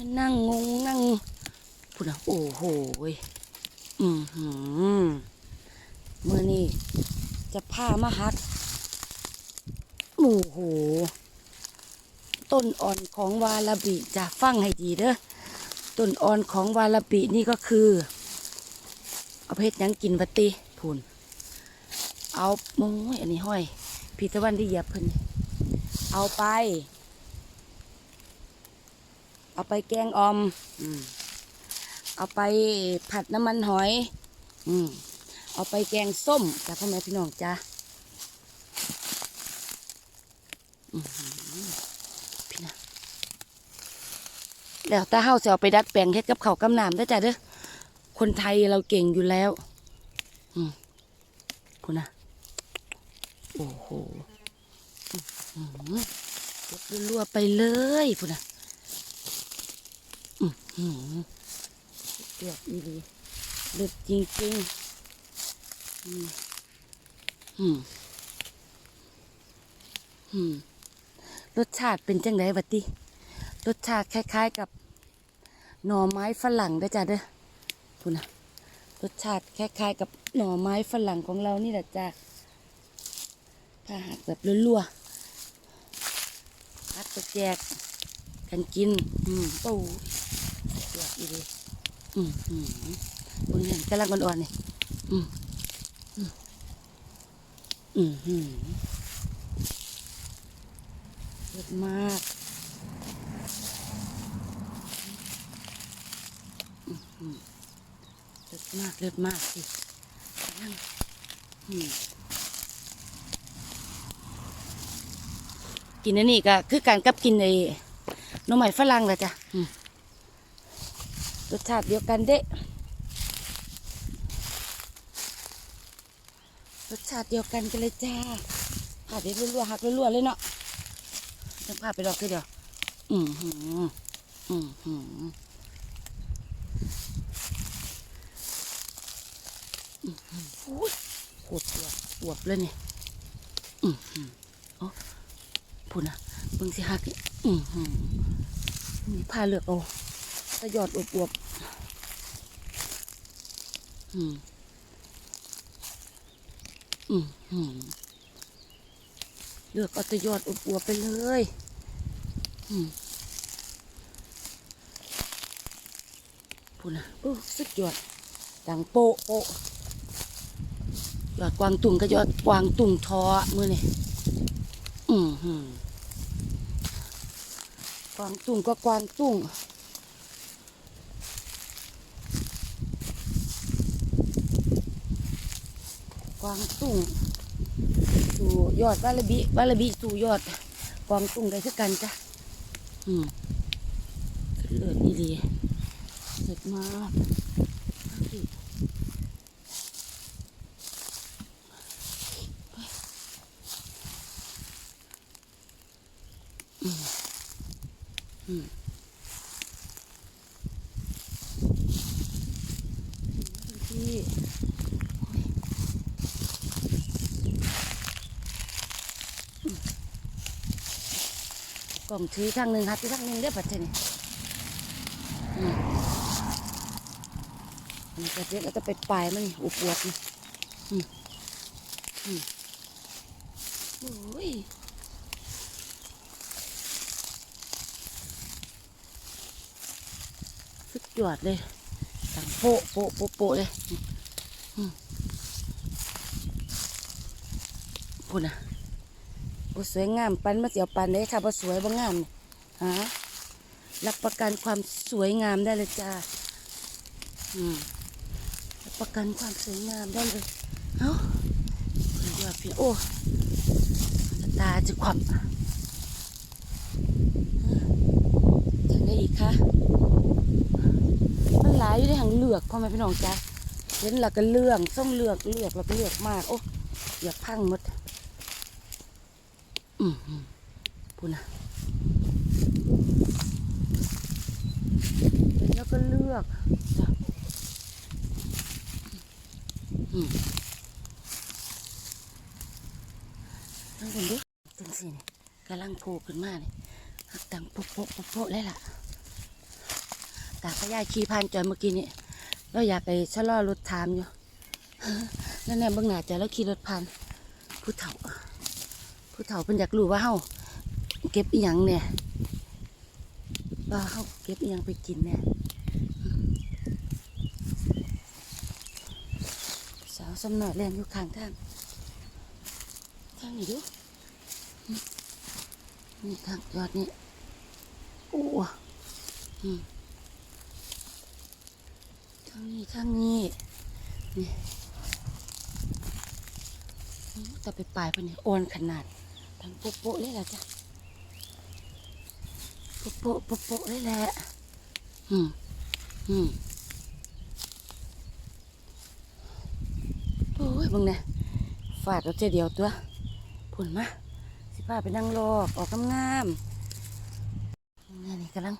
มันนั่งงงนั่งพูดนะโอ้โหยอือหือมือนี่จะพามาฮัดโอ้โห ต้นอ่อนของวาลาบิจะฟังให้ดีเด้อต้นอ่อนของวาลาบินี่ก็คือ เอาเพชรยังกินวัติพูนเอาโอ้ยอันนี้ห้อยพีตะวันที่เหยียบเพิ่นเอาไป เอาไปแกงออมอมเอาไปผัดน้ำมันหอย อืมเอาไปแกงส้มจ้าพ่อแม่พี่น้องจ้าอื้อหือพี่นะแล้วตาเฮาจะเอาไปดัดแปลงเฮ็ดกับเขากำน้ำได้จ้ะเด้อคนไทยเราเก่งอยู่แล้ว อืมคุณนะโอ้โหยกรัวไปเลยคุณนะ เดือดอีหลีเดือดจริงๆอืมอืมอืมรสชาติเป็นจังไดวะติรสชาติคล้าย ๆ กับหน่อไม้ฝรั่งด้อจ้ะเด้อคุณนะรสชาติคล้าย ๆ กับหน่อไม้ฝรั่งของเรานี่แหละจ้ะถ้าหากแบบรัวๆพัดไปแจกกันกิน อืมปูเดือดอีดีอืมอืมบางอย่างกำลังอ่อนๆนี่อืมอืมอืมอืมเลือดมากอืมอืมเลือดมากเลือดมากสิกำลังอืมกินอันนี้ก็คือการกับกินไอ้หน้ำใหม่ฝรั่งแหละจ้ะอืม รสชาติเดียวกันเด้รสชาติเดียวกันกันเลยจ้าผ่าไปรัวๆหักรัวๆเลยเนาะต้องพาไปดอกคือเดียวอืมหืมอืมหืมอืมหืมอุ้ยโคตรอวบอวบเลยนี่อืมหืมโอ้พูดนะเบิ่งสิหักอืมหืมนี่ผ้าเลือกเอา ตะยอดอวบๆอืมอืมอืมเลือกเอาแตะยอดอวบๆไปเลยอืมพูนะโอ้สุดยอดดังโปะโปะยอดกวางตุงก็ยอดกวางตุงทอมือนี่อืมหืมกวางตุงก็กวางตุง กวางตุ้งสู่ยอดวาลบิวาลบิสู่ยอดกวางตุ้งได้คือกันจ้ะอืมเลือดดีดีเสร็จมากอืมอืมที่ กล่ องถือข้างหนึ่งหัดถือข้างหนึ่งได้อปัจจัยนี่อืมอันนี้ก็เจ๊ก็จะไปปลายมันนี่อุบอวบนี่อืมอืมโอ้ยสุดยอดเลยตังโปะโปะโปะโปะเลยอืมพูดนะ บ่สวยงามปันมาเสียวปันได้ค่ะบ่สวยบ่งามฮะรับประกันความสวยงามได้เลยจ้าอืมรับประกันความสวยงามได้เลยเอ้าเดี๋ยวพี่โอ้ตาจะขวับจังได้อีกคะมันหลายอยู่ในหางเลือกพ่อแม่พี่น้องจ้าเห็นแล้วก็เลือกส่งเลือกเลือกแล้วก็เลือกมากโอ้อย่าพังหมด อืมอืมพูนะแล้วก็เลือกจ้ะอืมนั่งคนเดียวจังสิเนี่ยกำลังโผล่ขึ้นมาเนี่ยหักดังโป๊ะโป๊ะโป๊ะโป๊ะเลยล่ะตาขยายขี่ผ่านจอยเมื่อกี้นี่เราอยากไปชะลอรถถามอยู่นั่นแน่เบื้องหน้าใจแล้วขี่รถผ่านผู้เฒ่า ผู้เฒ่าเพิ่นอยากรู้ว่าเฮาเก็บอีหยังเนี่ยว่าเฮาเก็บอีหยังไปกินเนี่ยสาวสำหน่อยแล่นอยู่ข้างทางทางนี้ดูนี่ทางยอดนี่โอ้อืมทางนี้ทางนี้นี่แต่ไปปลายไปนี่อ่อนขนาด ทางโป๊ะโป๊เลยล่ะจ้ะโป๊ะโป๊ะโป๊ะโป๊เลยแหละอืมอืมโอ้ยบังเนี่ยฟาดเราเจเดียวตัวพุ่นมาสิพาไปนั่งรอกออกกำงามนี่นี่กำลัง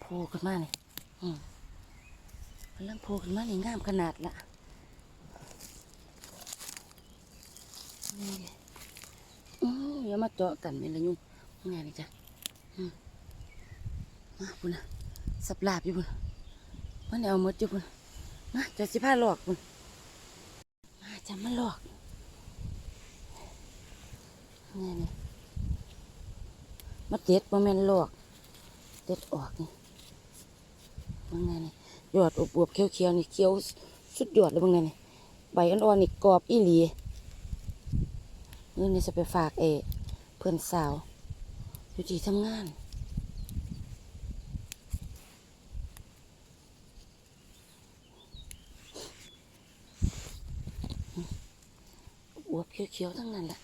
โผล่ขึ้นมานี่อืมกำลังโผล่ขึ้นมานี่งามขนาดละนี่ อืออย่ามาเจาะกันนี่ละยุ่งนี่นี่จ้ะมาพุ่นนะสับลาบอยู่พุ่นมันเอาหมดอยู่พุ่นมาจะสิพาหลอกพุ่นมาจะมาหลอกนี่นี่มาเด็ดบ่แมนหลอกเด็ดออกนี่มันไงนี่ยอดอวบๆเขียวๆนี่เขียวสุดยอดเลยมันไงนี่ใบอ่อนๆนี่กรอบอีหลี นี่นี่จะไปฝากเอเพื่อนสาว อยู่ที่ทำงาน อวบเขียวๆทั้งนั้นแหละ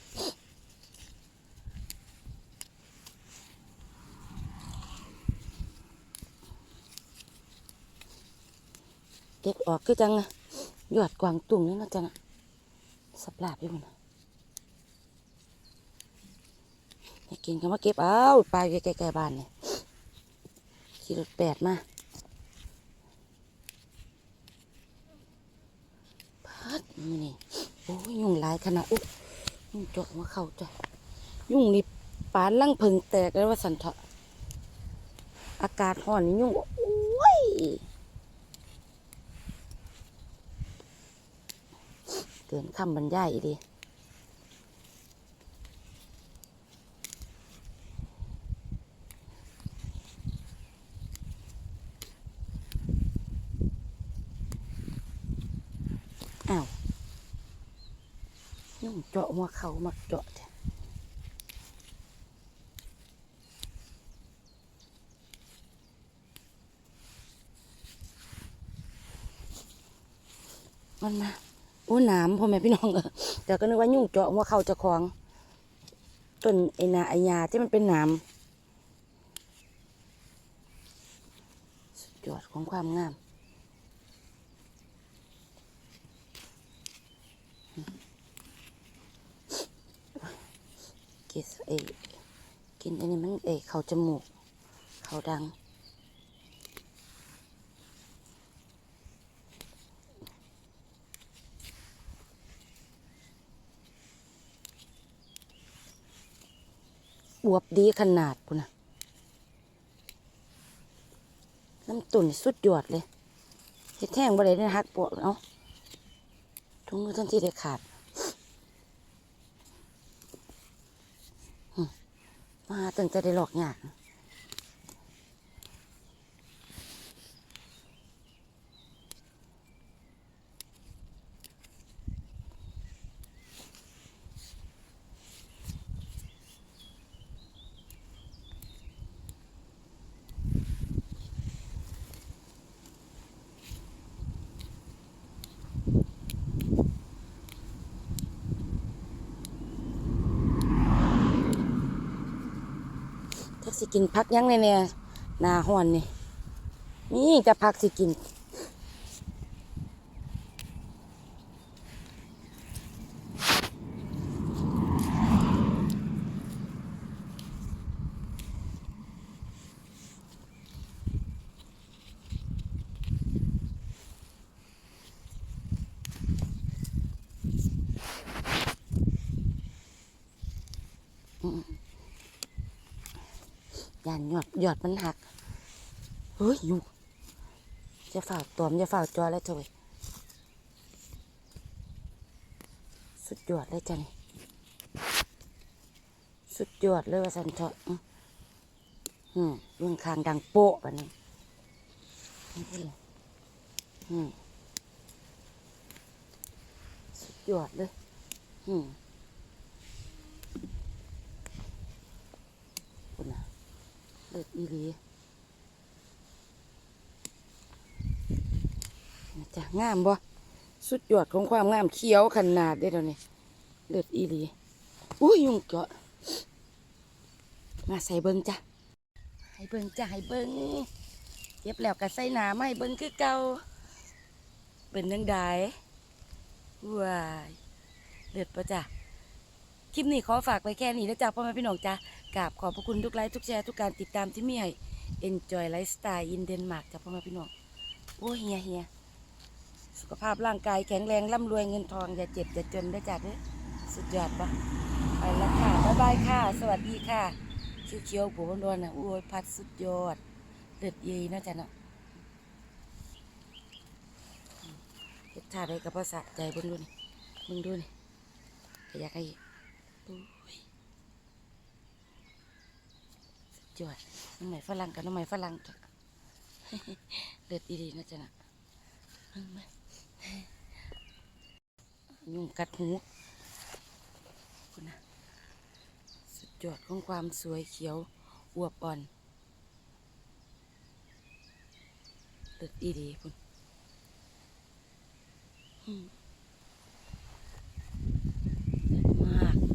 เด็ดออกคือจังอะยอดกวางตุ่งนี่นะจังอะสับลาบอยู่มั นให้กินก็มาเก็บเอาปลาอยู่ใกล้ๆบ้านเนี่ยขี่รถแปดมาพัดนี่นี่โอ้ยยุ่งหลายขนาดอุ๊ยยุ่งเจาะมาเข้าจ้ะยุ่งนี่ปานลั่งพิงแตกแล้วว่าสันเถาะอากาศร้อนนี่ยุ่งโอ้ยเกินคำบรรยายอีดี อ้าวยุ่งเจาะหัวเขามักเจาะจ้ะมันมาโอ้หนามพ่อแม่พี่น้องเออแต่ก็นึกว่ายุ่งเจาะหัวเขาจะคลองต้นไอนาไอยาที่มันเป็นหนามสุดยอดของความงามกิน เอกินอันนี้มันเอเขาจมูก เขาดัง อวบดีขนาดพุ่นะน้ำตุ่นสุดยอดเลยเห็ดแห้งบ่ได้ได้หักปวกเอาะทุงมือทันทีได้ขาดอืม มาตั้งจะได้หลอกยาก สิกินพักยังเนี่ยเนี่ยหนาห่อนนี่นี่จะพักสิกิน ยานยอดยอดมันหัก เฮ้ยอยู่จะฝากตอมจะฝาจอแล้วเถอะเว้ยสุดยอดเลยจ้ะนี่สุดยอดเลยว่าสันเถอะอืมเรื่องคางดังโป๊ะแบบนี้นอืมสุดยอดเลยอืมคุณน่ะเลิศ อีหลีจ้ะงามบ่สุดยอดของความงามเขียวขนาดเด้อเดี๋ยวนี้เลิศอีหลีอุ้ยยุงเกาะมาใส่เบิ้งจ้ะให้เบิ้งจ้ะให้เบิ้งเก็บแล้วก็ใส่หนาไม่เบิ้งคือเก่าเป็นนังไดว้ายเลิศปะจ้ะ คลิปนี้ขอฝากไว้แค่นี้นะจ๊ะพ่อแม่พี่น้องจ้ะกราบขอบพระคุณทุกไลค์ทุกแชร์ทุกการติดตามที่มีให้ Enjoy Lifestyle in Denmark จ้ะพ่อแม่พี่น้องโอ้เฮียเฮียสุขภาพร่างกายแข็งแรงร่ำรวยเงินทองอย่าเจ็บอย่าจนได้จ้ะเด้อสุดยอดปะไปแล้วค่ะบ๊ายบายค่ะ สวัสดีค่ะชื่อเคียวผัวดวนนะโอ้ยพัดสุดยอดเด็ดเยีนะจ๊ะเนาะเฮ็ดท่าได้กับภาษาใจบิ่งดูนี่เบิ่งดูนี่อยากให้ จวดน้ำใหม่ฝรั่งกับน้ำใหม่ฝรั่งเดือดดีๆนะจ๊ะนะยุ่งกัดหูคุณนะสุดยอดของความสวยเขียวอวบอ่อนเดือดดีๆคุณมาก